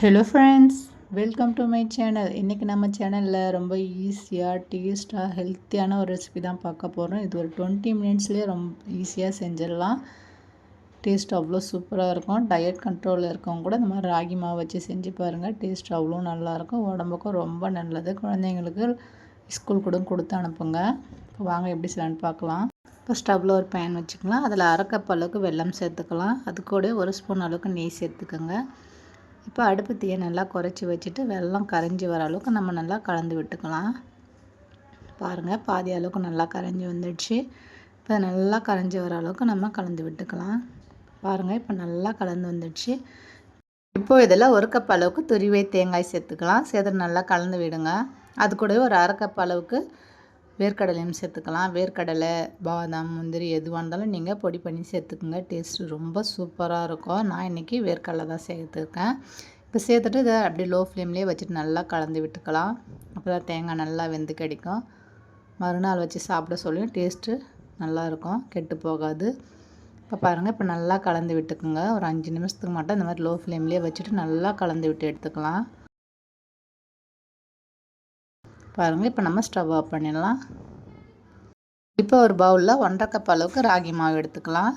Hello friends welcome to my channel இன்றைக்கி நம்ம சேனலில் ரொம்ப ஈஸியாக டேஸ்ட்டாக ஹெல்த்தியான ஒரு ரெசிபி தான் பார்க்க போகிறோம் இது ஒரு டுவெண்ட்டி மினிட்ஸ்லேயே ரொம்ப ஈஸியாக செஞ்சிடலாம். டேஸ்ட் அவ்வளோ சூப்பராக இருக்கும். டயட் கண்ட்ரோலில் இருக்கவங்க கூட இந்த மாதிரி ராகி மாவு வச்சு செஞ்சு பாருங்கள் டேஸ்ட் அவ்வளோ நல்லாயிருக்கும் உடம்புக்கும் ரொம்ப நல்லது. குழந்தைங்களுக்கு ஸ்கூல் கூட கொடுத்து அனுப்புங்க. இப்போ வாங்க எப்படி செய்யலான்னு பார்க்கலாம். இப்போ ஸ்டவ்வில் ஒரு பேன் வச்சுக்கலாம். அதில் அரை அளவுக்கு வெல்லம் சேர்த்துக்கலாம். அது கூட ஒரு ஸ்பூன் அளவுக்கு நெய் சேர்த்துக்கோங்க. இப்போ அடுப்பு தீயை நல்லா குறைச்சி வச்சுட்டு வெள்ளம் கரைஞ்சி வர அளவுக்கு நம்ம நல்லா கலந்து விட்டுக்கலாம். பாருங்கள் பாதி அளவுக்கு நல்லா கரைஞ்சி வந்துடுச்சு. இப்போ நல்லா கரைஞ்சி வர அளவுக்கு நம்ம கலந்து விட்டுக்கலாம். பாருங்கள் இப்போ நல்லா கலந்து வந்துடுச்சு. இப்போ இதில் ஒரு கப் அளவுக்கு துருவே தேங்காய் சேர்த்துக்கலாம். சேர்த்து நல்லா கலந்து விடுங்க. அது கூடவே ஒரு அரை கப் அளவுக்கு வேர்க்கடலையும் சேர்த்துக்கலாம். வேர்க்கடலை பாதாம் முந்திரி எதுவாக இருந்தாலும் நீங்கள் பொடி பண்ணி சேர்த்துக்குங்க. டேஸ்ட்டு ரொம்ப சூப்பராக இருக்கும். நான் இன்றைக்கி வேர்க்கடலை தான் சேர்த்துருக்கேன். இப்போ சேர்த்துட்டு இதை அப்படியே லோ ஃப்ளேம்லேயே வச்சுட்டு நல்லா கலந்து விட்டுக்கலாம். அப்போ தான் தேங்காய் நல்லா வெந்து கிடைக்கும். மறுநாள் வச்சு சாப்பிட சொல்லியும் டேஸ்ட்டு நல்லாயிருக்கும் கெட்டு போகாது. இப்போ பாருங்கள் இப்போ நல்லா கலந்து விட்டுக்குங்க. ஒரு அஞ்சு நிமிஷத்துக்கு மட்டும் இந்த மாதிரி லோ ஃப்ளேம்லேயே வச்சுட்டு நல்லா கலந்து விட்டு எடுத்துக்கலாம். பாருங்கள் இப்போ நம்ம ஸ்டவ் ஆஃப் பண்ணிடலாம். இப்போ ஒரு பவுலில் ஒன்றரை கப் அளவுக்கு ராகி மாவு எடுத்துக்கலாம்.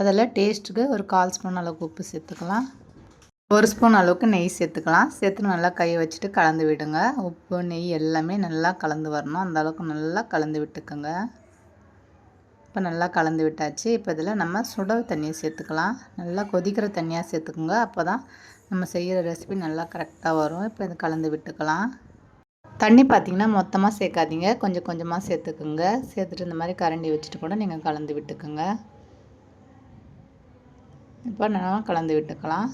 அதில் டேஸ்ட்டுக்கு ஒரு கால் ஸ்பூன் அளவுக்கு உப்பு சேர்த்துக்கலாம். ஒரு ஸ்பூன் அளவுக்கு நெய் சேர்த்துக்கலாம். சேர்த்து நல்லா கையை வச்சுட்டு கலந்து விடுங்க. உப்பு நெய் எல்லாமே நல்லா கலந்து வரணும். அந்த அளவுக்கு நல்லா கலந்து விட்டுக்குங்க. இப்போ நல்லா கலந்து விட்டாச்சு. இப்போ இதில் நம்ம சுட தண்ணியை சேர்த்துக்கலாம். நல்லா கொதிக்கிற தண்ணியாக சேர்த்துக்குங்க. அப்போ தான் நம்ம செய்கிற ரெசிபி நல்லா கரெக்டாக வரும். இப்போ இது கலந்து விட்டுக்கலாம். தண்ணி பார்த்திங்கன்னா மொத்தமாக சேர்க்காதீங்க. கொஞ்சம் கொஞ்சமாக சேர்த்துக்குங்க. சேர்த்துட்டு இந்த மாதிரி கரண்டி வச்சுட்டு கூட நீங்கள் கலந்து விட்டுக்குங்க. இப்போ நல்லா கலந்து விட்டுக்கலாம்.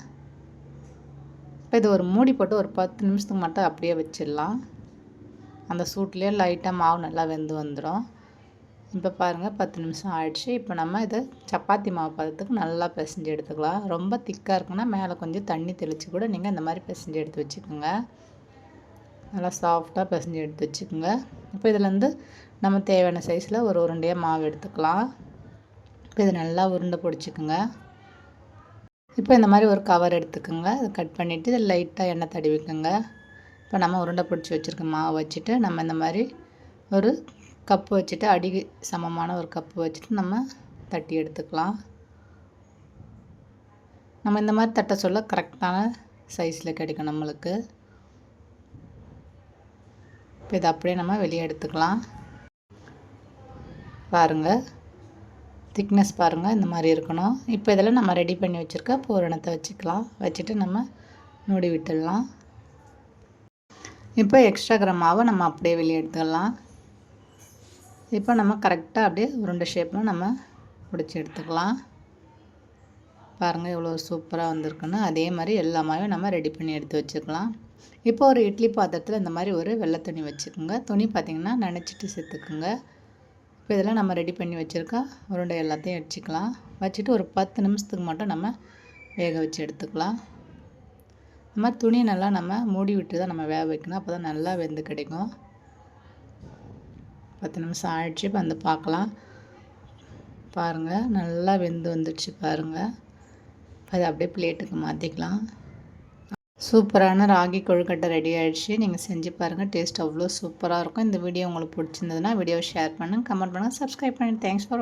இப்போ இது ஒரு மூடி போட்டு ஒரு பத்து நிமிஷத்துக்கு மட்டும் அப்படியே வச்சிடலாம். அந்த சூட்லேயே லைட்டாக மாவு நல்லா வெந்து வந்துடும் இப்போ பாருங்கள் பத்து நிமிஷம் ஆயிடுச்சு. இப்போ நம்ம இதை சப்பாத்தி மாவு பதத்துக்கு நல்லா பிசைஞ்சு எடுத்துக்கலாம். ரொம்ப திக்காக இருக்குன்னா மேலே கொஞ்சம் தண்ணி தெளித்து கூட நீங்கள் இந்த மாதிரி பிசைஞ்சு எடுத்து வச்சுக்கோங்க. நல்லா சாஃப்டாக பிசைஞ்சு எடுத்து வச்சுக்கோங்க. இப்போ இதுலேருந்து நம்ம தேவையான சைஸில் ஒரு உருண்டையாக மாவு எடுத்துக்கலாம். இப்போ இதை நல்லா உருண்டை பிடிச்சிக்குங்க. இப்போ இந்த மாதிரி ஒரு கவர் எடுத்துக்கோங்க. அதை கட் பண்ணிவிட்டு இதை லைட்டாக எண்ணெய் தடவிக்கோங்க இப்போ நம்ம உருண்டை பிடிச்சி வச்சுருக்க மாவு வச்சுட்டு நம்ம இந்த மாதிரி ஒரு கப்பு வச்சுட்டு அடி சமமான ஒரு கப்பு வச்சுட்டு நம்ம தட்டி எடுத்துக்கலாம். நம்ம இந்த மாதிரி தட்ட சொல்ல கரெக்டான சைஸில் கிடைக்கும் நம்மளுக்கு. இப்போ இதை அப்படியே நம்ம வெளியே எடுத்துக்கலாம். பாருங்கள் திக்னஸ் பாருங்கள் இந்த மாதிரி இருக்கணும். இப்போ இதில் நம்ம ரெடி பண்ணி வச்சுருக்க பூரணத்தை வச்சுக்கலாம். வச்சுட்டு நம்ம மூடி விட்டுடலாம். இப்போ எக்ஸ்ட்ரா கிராமாவை நம்ம அப்படியே வெளியே எடுத்துக்கலாம் இப்போ நம்ம கரெக்டாக அப்படியே உருண்டை ஷேப்பில் நம்ம பிடிச்சி எடுத்துக்கலாம். பாருங்கள் இவ்வளோ சூப்பராக வந்திருக்குன்னு. அதே மாதிரி எல்லாமே நம்ம ரெடி பண்ணி எடுத்து வச்சுக்கலாம். இப்போ ஒரு இட்லி பாத்திரத்தில் இந்த மாதிரி ஒரு வெள்ளை துணி வச்சுக்கோங்க. துணி பார்த்திங்கன்னா நினச்சிட்டு சேர்த்துக்குங்க. இப்போ இதெல்லாம் நம்ம ரெடி பண்ணி வச்சுருக்கா உருண்டை எல்லாத்தையும் வச்சுக்கலாம் வச்சுட்டு ஒரு பத்து நிமிஷத்துக்கு மட்டும் நம்ம வேக வச்சு எடுத்துக்கலாம். இந்த மாதிரி துணி நல்லா நம்ம மூடி விட்டு தான் நம்ம வேக வைக்கணும். அப்போ தான் நல்லா வெந்து கிடைக்கும். பத்து நிமிஷம் ஆயிடுச்சு. இப்போ வந்து பார்க்கலாம் பாருங்கள் நல்லா வெந்து வந்துடுச்சு பாருங்கள் அதை அப்படியே பிளேட்டுக்கு மாற்றிக்கலாம் சூப்பரான ராகி கொழுக்கட்டை ரெடி ஆகிடுச்சு நீங்கள் செஞ்சு பாருங்கள் டேஸ்ட் அவ்வளோ சூப்பராக இருக்கும். இந்த வீடியோ உங்களுக்கு பிடிச்சிருந்ததுன்னா வீடியோவை ஷேர் பண்ணுங்கள் கமெண்ட் பண்ணுங்கள் சப்ஸ்கிரைப் பண்ணி தேங்க்ஸ் ஃபார்